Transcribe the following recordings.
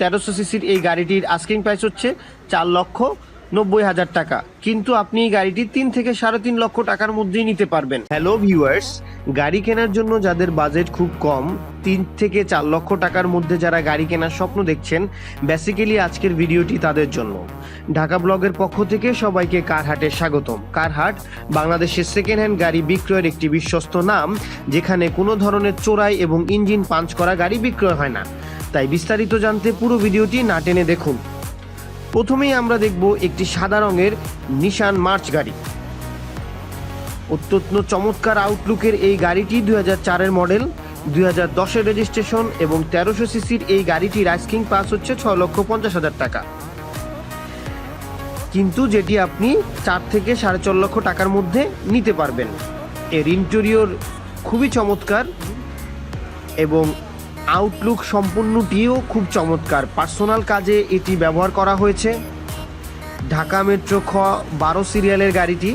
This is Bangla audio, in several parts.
তেরোশো সিসির এই গাড়িটির আস্কিং প্রাইস হচ্ছে চার লক্ষ নব্বই হাজার টাকা। কিন্তু আপনি এই গাড়িটি তিন থেকে সাড়ে তিন লক্ষ টাকার মধ্যেই নিতে পারবেন। হ্যালো ভিউয়ার্স গাড়ি কেনার জন্য যাদের বাজেট খুব কম, তিন থেকে চার লক্ষ টাকার মধ্যে যারা গাড়ি কেনার স্বপ্ন দেখছেন বেসিক্যালি আজকের ভিডিওটি তাদের জন্য। ঢাকা ব্লগের পক্ষ থেকে সবাইকে কারহাটে স্বাগতম। কারহাট, বাংলাদেশের সেকেন্ড হ্যান্ড গাড়ি বিক্রয়ের একটি বিশ্বস্ত নাম, যেখানে কোনো ধরনের চোরাই এবং ইঞ্জিন পাঞ্চ করা গাড়ি বিক্রয় হয় না। তাই বিস্তারিত জানতে পুরো ভিডিওটি না টেনে দেখুন। প্রথমেই আমরা দেখব একটি সাদা রঙের নিশান মার্চ গাড়ি। অত্যন্ত চমৎকার আউটলুকের এই গাড়িটি দুই চারের মডেল দুই হাজার দশের রেজিস্ট্রেশন এবং তেরোশো সিসির এই গাড়িটির আইসকিং পাস হচ্ছে ছয় লক্ষ পঞ্চাশ হাজার টাকা। কিন্তু যেটি আপনি চার থেকে সাড়ে চার লক্ষ টাকার মধ্যে নিতে পারবেন। এর ইন্টেরিয়র খুবই চমৎকার এবং আউটলুক সম্পূর্ণটিও খুব চমৎকার। পার্সোনাল কাজে এটি ব্যবহার করা হয়েছে। ঢাকা মেট্রো খ বারো সিরিয়ালের গাড়িটি।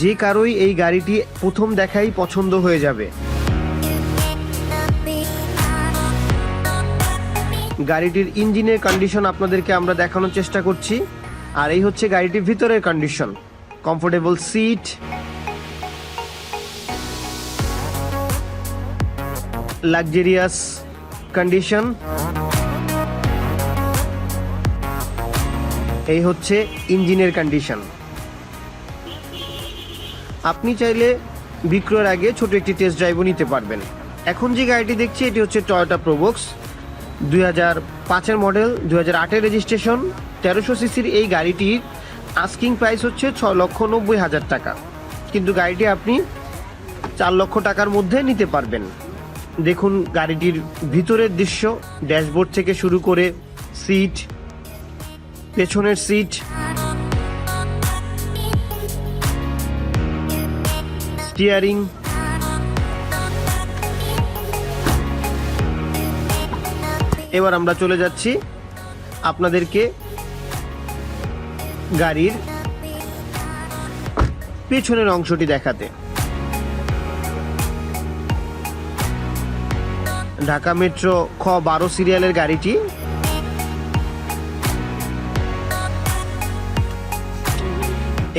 যে কারোই এই গাড়িটি প্রথম দেখাই পছন্দ হয়ে যাবে। গাড়িটির ইঞ্জিনের কন্ডিশন আপনাদেরকে আমরা দেখানোর চেষ্টা করছি। আর এই হচ্ছে গাড়িটির ভিতরের condition comfortable seat luxurious condition এই হচ্ছে ইঞ্জিনের কন্ডিশন আপনি চাইলে বিক্রয়ের আগে ছোট একটি টেস্ট ড্রাইভও নিতে পারবেন। এখন যে গাড়িটি দেখছি, এটি হচ্ছে টয়োটা প্রোবক্স দুই হাজার পাঁচের মডেল দুই হাজার আটের রেজিস্ট্রেশন তেরোশো সিসির এই গাড়িটির আস্কিং প্রাইস হচ্ছে ছ লক্ষ নব্বই হাজার টাকা। কিন্তু গাড়িটি আপনি চার লক্ষ টাকার মধ্যে নিতে পারবেন। দেখুন গাড়িটির ভিতরের দৃশ্য, ড্যাশবোর্ড থেকে শুরু করে সিট, পেছনের সিট। স্টিয়ারিং এবার আমরা চলে যাচ্ছি আপনাদেরকে গাড়ির পেছনের অংশটি দেখাতে। ঢাকা মেট্রো খ বারো সিরিয়ালের গাড়িটি।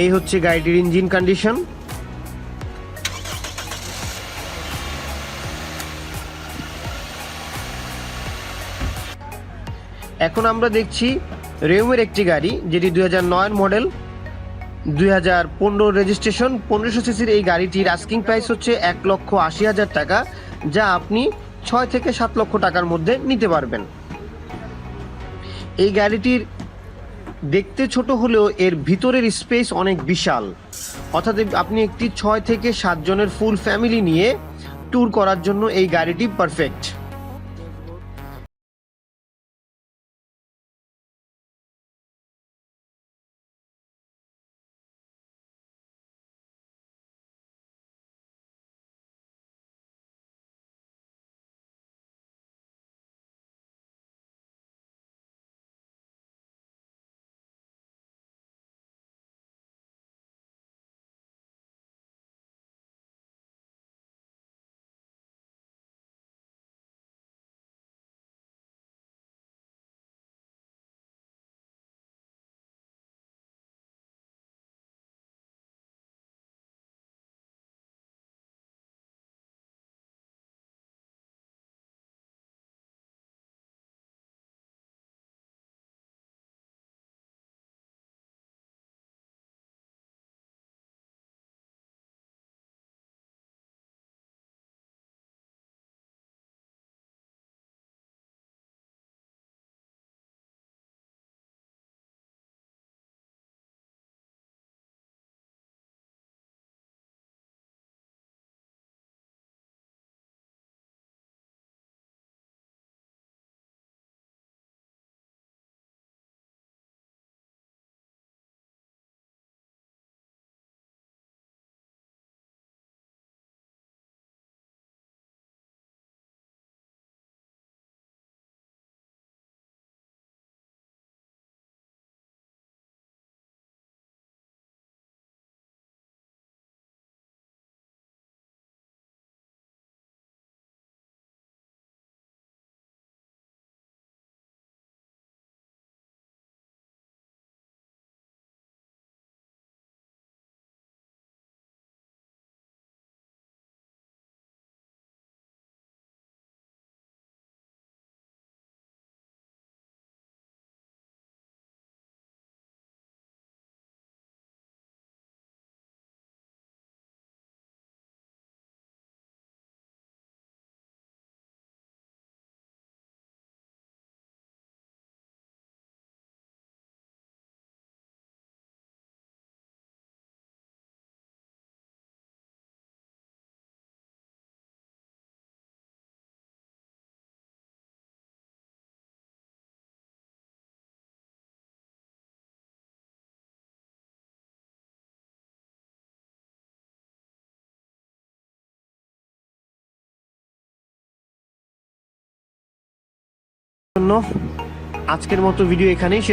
এই হচ্ছে গাড়িটির ইঞ্জিন কন্ডিশন এখন আমরা দেখছি রেউমের একটি গাড়ি, যেটি দুই হাজার মডেল দুই হাজার পনেরো রেজিস্ট্রেশন পনেরোশো সিসির এই গাড়িটির আস্কিং প্রাইস হচ্ছে এক লক্ষ আশি হাজার টাকা, যা আপনি ছয় থেকে সাত লক্ষ টাকার মধ্যে নিতে পারবেন। এই গাড়িটির দেখতে ছোট হলেও এর ভিতরের স্পেস অনেক বিশাল। অর্থাৎ আপনি একটি ছয় থেকে সাতজনের ফুল ফ্যামিলি নিয়ে ট্যুর করার জন্য এই গাড়িটি পারফেক্ট। জন্য আজকের মতো ভিডিও এখানেই